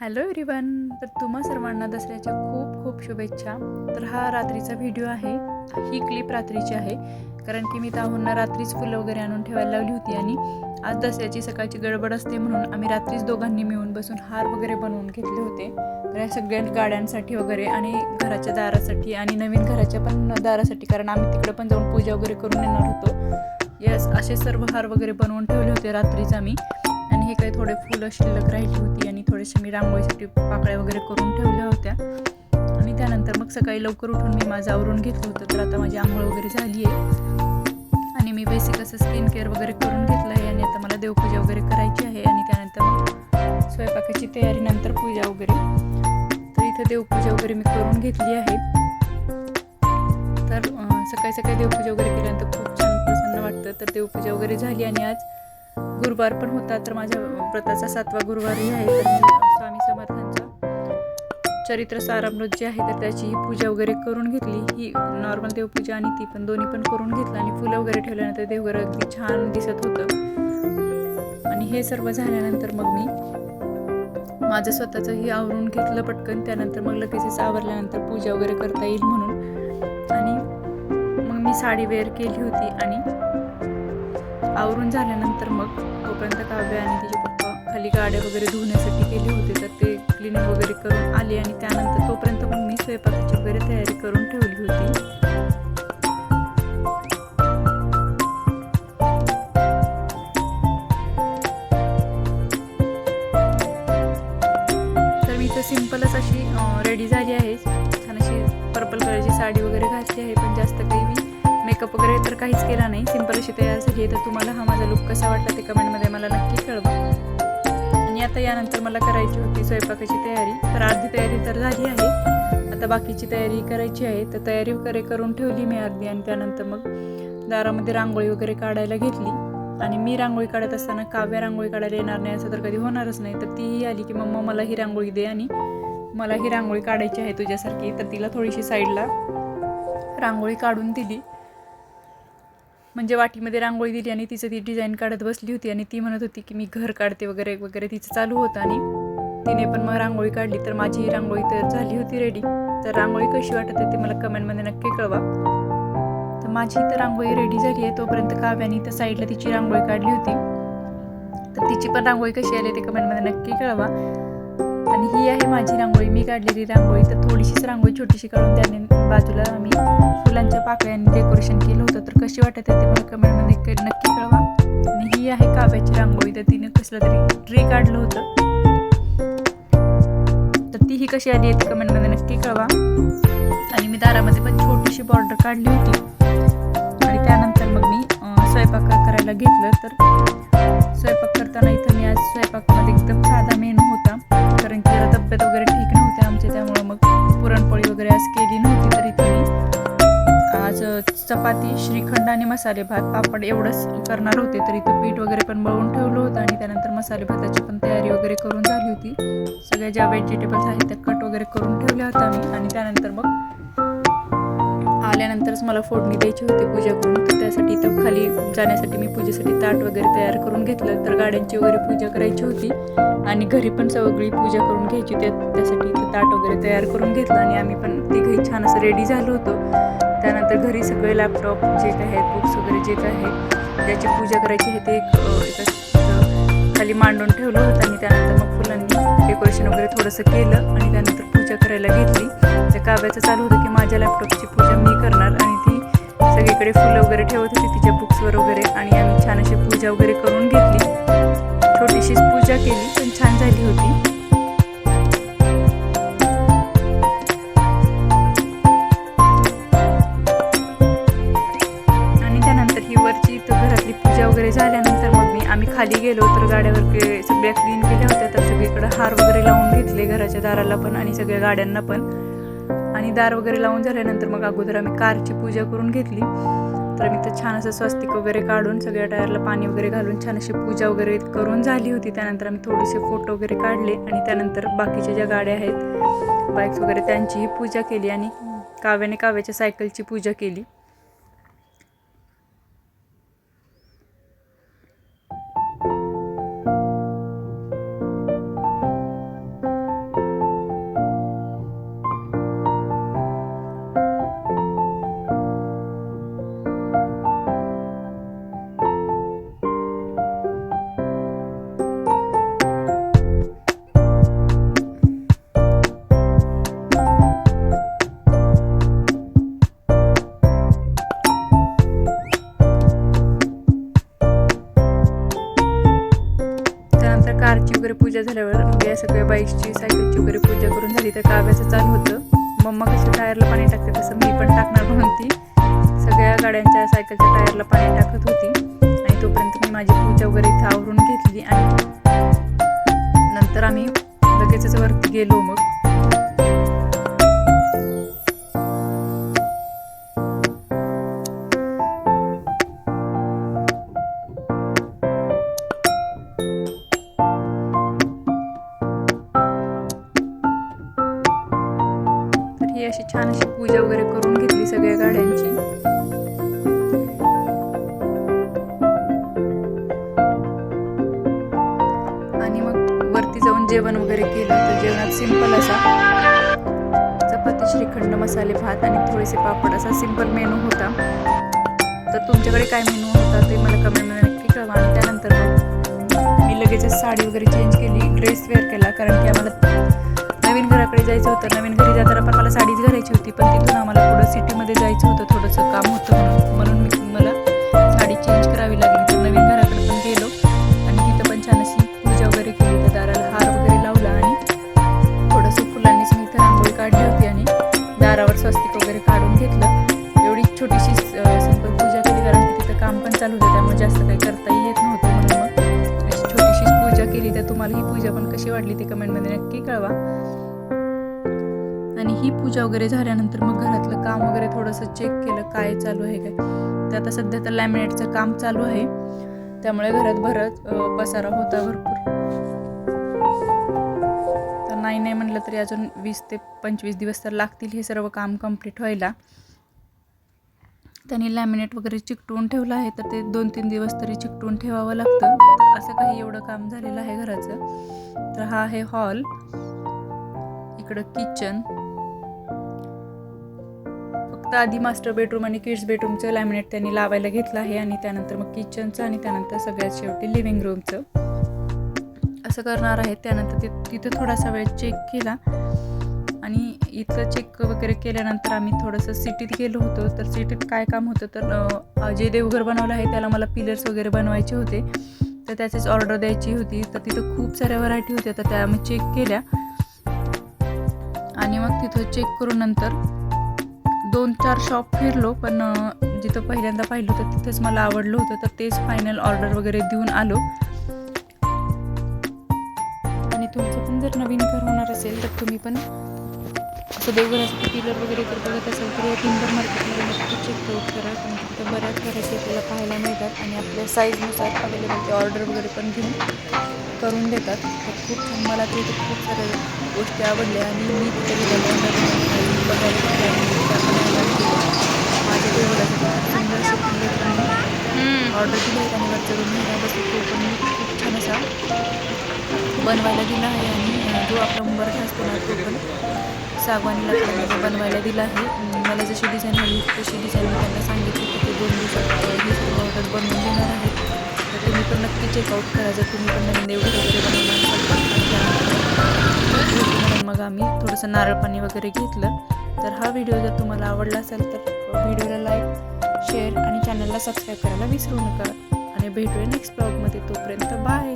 Hello everyone तर तुम्हा सर्वांना दसऱ्याच्या खूप खूप शुभेच्छा. तर हा रात्रीचा व्हिडिओ आहे. ही क्लिप रात्रीची आहे. कारण की मी ताहूंना रात्रीच फुलं वगैरे आणून ठेवायला लावली होती आणि आज दसऱ्याची सकाळची गडबड असते म्हणून आम्ही रात्रीच दोघांनी मिळून बसून हार वगैरे बनवून घेतले होते. तर या सगळ्या गाड्यांसाठी वगैरे आणि घराच्या दारासाठी आणि नवीन घराच्या पण दारासाठी कारण आम्ही तिकडे पण जाऊन पूजा वगैरे करून येणार होतो. यस असे सर्व हार वगैरे बनवून ठेवले होते रात्रीच आम्ही. हे काही थोडे फुलं शिल्लक राहिली होती आणि थोडेसे मी रांगोळीसाठी पाकळ्या वगैरे करून ठेवल्या होत्या. आणि त्यानंतर मग सकाळी लवकर उठून मी माझं आवरून घेतलं होतं. तर आता माझी आंघोळ वगैरे झाली आहे. आणि मी बेसिक असं स्किन केअर वगैरे करून घेतलं आहे आणि आता मला देवपूजा वगैरे करायची आहे आणि त्यानंतर मग स्वयंपाकाची तयारी नंतर पूजा वगैरे. तर इथं देवपूजा वगैरे मी करून घेतली आहे. तर सकाळी सकाळी देवपूजा वगैरे केल्यानंतर खूप छान प्रसन्न वाटतं. तर देवपूजा वगैरे झाली आणि आज गुरुवार पण होता तर माझ्या व्रताचा सातवा गुरुवारही आहे तर स्वामी समर्थांचा चरित्र सारामृत जे आहे तर त्याची ही पूजा वगैरे करून घेतली. ही नॉर्मल देवपूजा आणि ती पण दोन्ही पण करून घेतलं आणि फुलं वगैरे ठेवल्यानंतर देवघर अगदी छान दिसत होतं. आणि हे सर्व झाल्यानंतर मग मी माझं स्वतःचंही आवरून घेतलं पटकन. त्यानंतर मग लगेचच आवरल्यानंतर पूजा वगैरे करता येईल म्हणून. आणि मग मी साडी वेअर केली होती आणि आवरून झाल्यानंतर मग तोपर्यंत काव्य आणि तिचे पप्पा खाली गाड्या वगैरे धुण्यासाठी गेले होते. तर ते क्लिनिंग वगैरे करून आले आणि त्यानंतर तोपर्यंत मग मी स्वयंपाकाची वगैरे तयारी करून ठेवली होती. तर मी तर सिम्पलच अशी रेडी झाली आहे. छान अशी पर्पल कलरची साडी वगैरे घातली आहे पण जास्त काही मी मेकअप वगैरे तर काहीच केला नाही. सिंपल अशी तयार झाली. आहे तर तुम्हाला हा माझा लुक कसा वाटला ते कमेंटमध्ये मला नक्की कळवा. आणि आता यानंतर मला करायची होती स्वयंपाकाची तयारी. तर अर्धी तयारी तर झाली आहे. आता बाकीची तयारी करायची आहे. तर तयारी वगैरे करून ठेवली मी अर्धी आणि त्यानंतर मग दारामध्ये रांगोळी वगैरे काढायला घेतली. आणि मी रांगोळी काढत असताना काव्य रांगोळी काढायला येणार नाही असं तर कधी होणारच नाही. तर तीही आली की मम्मा मला ही रांगोळी दे आणि मला ही रांगोळी काढायची आहे तुझ्यासारखी. तर तिला थोडीशी साईडला रांगोळी काढून दिली. म्हणजे वाटीमध्ये रांगोळी दिली आणि तिचं ती डिझाईन काढत बसली होती आणि ती म्हणत होती की मी घर काढते वगैरे वगैरे तिचं चालू होतं आणि तिने पण मग रांगोळी काढली. तर माझी ही रांगोळी तर झाली होती रेडी तर रांगोळी कशी वाटत आहे ते मला कमेंटमध्ये नक्की कळवा. तर माझी तर रांगोळी रेडी झाली आहे. तोपर्यंत काव्याने तर साईडला तिची रांगोळी काढली होती. तर तिची पण रांगोळी कशी आली ते कमेंटमध्ये नक्की कळवा. आणि ही आहे माझी रांगोळी. मी काढलेली रांगोळी. तर थोडीशीच रांगोळी छोटीशी काढून त्याने बाजूला आम्ही फुलांच्या पाकळ्यांनी डेकोरेशन केलं होतं. तर कशी वाटत आहे ते मला कमेंटमध्ये नक्की कळवा. आणि ही आहे काव्याची रांगोळी. तर तिने कसलं तरी ट्री काढलं होतं. तर ती ही कशी आली आहे ते कमेंटमध्ये नक्की कळवा. आणि मी दारामध्ये पण छोटीशी बॉर्डर काढली होती. आणि त्यानंतर मग मी स्वयंपाक करायला घेतलं. तर स्वयंपाक करताना इथं मी आज स्वयंपाकामध्ये एकदम साधा मेनू होता. चपाती श्रीखंड आणि मसाले भात. पापड एवढंच करणार होते तर इथं पीठ वगैरे पण मळून ठेवलं होतं आणि त्यानंतर मसाले भाताची पण तयारी वगैरे करून झाली होती. सगळ्या ज्या व्हेजिटेबल्स आहेत त्या कट वगैरे करून ठेवल्या होत्या मी आणि त्यानंतर मग आल्यानंतरच मला फोडणी द्यायची होती पूजा करून. तर त्यासाठी इथं खाली जाण्यासाठी मी पूजेसाठी ताट वगैरे तयार करून घेतलं. तर गाड्यांची वगैरे पूजा करायची होती. आणि घरी पण सगळी पूजा करून घ्यायची होती त्यासाठी इथं ताट वगैरे तयार करून घेतलं आणि आम्ही पण तिघही छान असं रेडी झालो होतो. त्यानंतर घरी सगळे लॅपटॉप जे काय आहेत बुक्स वगैरे जे काय आहे ज्याची पूजा करायची आहे ते एक खाली मांडून ठेवलं होतं आणि त्यानंतर मग फुलांनी डेकोरेशन वगैरे थोडंसं केलं आणि त्यानंतर पूजा करायला घेतली. त्या काव्याचं चालू होतं की माझ्या लॅपटॉपची पूजा मी करणार आणि ती सगळीकडे फुलं वगैरे ठेवत होती तिच्या बुक्सवर वगैरे आणि आम्ही छान अशी पूजा वगैरे करून घेतली. अशीच पूजा केली पण छान झाली होती. आणि त्यानंतर ही वरची इथं घरातली पूजा वगैरे झाल्यानंतर मग मी आम्ही खाली गेलो तर गाड्यावर सगळ्या क्लीन केल्या होत्या तर सगळीकडे हार वगैरे लावून घेतले घराच्या दाराला पण आणि सगळ्या गाड्यांना पण. आणि दार वगैरे लावून झाल्यानंतर मग अगोदर आम्ही कारची पूजा करून घेतली. तर मी तर छान असं स्वस्तिक वगैरे काढून सगळ्या टायरला पाणी वगैरे घालून छान अशी पूजा वगैरे करून झाली होती. त्यानंतर आम्ही थोडेसे फोटो वगैरे काढले आणि त्यानंतर बाकीच्या ज्या गाड्या आहेत बाईक्स वगैरे त्यांचीही पूजा केली आणि काव्याने काव्याच्या सायकलची पूजा केली. पूजा झाल्यावर मग या सगळ्या बाईकची सायकलची वगैरे पूजा करून झाली तर काव्याचं चालू होतं. मम्मा कसं टायरला पाणी टाकते तसं मी पण टाकणार म्हणून ती. सगळ्या गाड्यांच्या सायकलच्या टायरला पाणी टाकत छान अशी पूजा वगैरे करून घेतली सगळ्या गाड्यांची. आणि मग वरती जाऊन जेवण वगैरे केलं तर जेवणात सिंपल असा चपाती श्रीखंड मसाले भात आणि थोडेसे पापड. असा सिंपल मेनू होता. तर तुमच्याकडे काय मेनू होता ते मला कमेंटमध्ये नक्की कळवा आणि त्यानंतर मी लगेचच साडी वगैरे चेंज केली ड्रेस वेअर केला कारण की आम्हाला नवीन घराकडे जायचं होतं. नवीन घरी जाताना पण मला साडीच घालायची होती पण तिथून आम्हाला पुढं सिटीमध्ये जायचं होतं थोडंसं काम होतं म्हणून. म्हणून मी मला साडी चेंज करावी लागली. तर नवीन घराकडे पण गेलो आणि तिथं पण छान अशी पूजा वगैरे केली. तर दाराला हार वगैरे लावला आणि थोडंसं फुलांनीच मी इथं रांगोळी काढली होती आणि दारावर स्वस्तिक वगैरे काढून घेतलं. एवढी छोटीशी सिंपल पूजा केली कारण की तिथं काम पण चालू होतं. त्यामुळे जास्त काही करताही येत नव्हतं म्हणून मग अशी छोटीशी पूजा केली. तर तुम्हाला ही पूजा पण कशी वाटली ते कमेंटमध्ये नक्की कळवा. आणि ही पूजा वगैरे झाल्यानंतर मग घरातलं काम वगैरे थोडंसं चेक केलं काय चालू आहे काय? तर आता सध्या तर लॅमिनेटचं काम चालू आहे. त्यामुळे घरात भरत पसारा होता भरपूर. तर नाही नाही म्हटलं तरी अजून वीस ते पंचवीस दिवस तर लागतील हे सर्व काम कंप्लीट व्हायला. त्यांनी लॅमिनेट वगैरे चिकटून ठेवलं आहे तर ते दोन तीन दिवस तरी चिकटून ठेवावं लागतं. तर असं काही एवढं काम झालेलं आहे घराचं. तर हा आहे हॉल. इकडं किचन फक्त आधी मास्टर बेडरूम आणि किड्स बेडरूमचं लॅमिनेट त्यांनी लावायला घेतलं आहे आणि त्यानंतर मग किचनचं आणि त्यानंतर सगळ्यात शेवटी लिव्हिंग रूमचं असं करणार आहेत. त्यानंतर ते तिथं थोडासा वेळ चेक केला. आणि इथं चेक वगैरे केल्यानंतर आम्ही थोडंसं सिटीत गेलो होतो. तर सिटीत काय काम होतं तर जे देवघर बनवलं आहे. त्याला मला पिलर्स वगैरे बनवायचे होते. तर त्याचीच ऑर्डर द्यायची होती. तर तिथं खूप साऱ्या व्हरायटी होत्या. तर त्या आम्ही चेक केल्या. आणि मग तिथं चेक करून नंतर दोन चार शॉप फिरलो पण जिथं पहिल्यांदा पाहिलं होतं तिथंच मला आवडलं होतं. तर तेच फायनल ऑर्डर वगैरे देऊन आलो. आणि तुमचं पण जर नवीन घर होणार असेल तर तुम्ही पण असं देवघरासाठी पिलर वगैरे जर बघत असेल तर या टिंबर मार्केटमध्ये नक्की चेकआउट करा. कारण तिथं बऱ्याच व्हरायटी आपल्याला पाहायला मिळतात आणि आपल्या साईजनुसार अवेलेबल ते ऑर्डर वगैरे पण घेऊन करून देतात. तर खूप छान. मला ते खूप साऱ्या गोष्टी आवडल्या आणि मी तिथे बघायला माझ्या देवघरासाठी खूप सुंदर असे ऑर्डर दिली आहे आणि वरचा रूम घेण्यापासून तो पण खूप छान असा बनवायला दिला आहे आणि जो आपला उंबरठा असतो ना तो पण सागवानीला बनवायला दिला आहे. मला जशी डिझाईन हवी तशी डिझाईन मी त्यांना सांगितली की ते दोन दिवसात ही सर्व ऑर्डर बनवून देणार आहे तर तुम्ही पण नक्की चेकआउट करा. जर तुम्ही पण नवीन देवघर वगैरे बनवणार मग आम्ही थोडंसं नारळ पाणी वगैरे घेतलं. तर हा व्हिडिओ जर तुम्हाला आवडला असेल तर व्हिडिओला लाईक शेअर आणि चॅनलला सबस्क्राईब करायला विसरू नका. आणि भेटूया नेक्स्ट ब्लॉगमध्ये तोपर्यंत बाय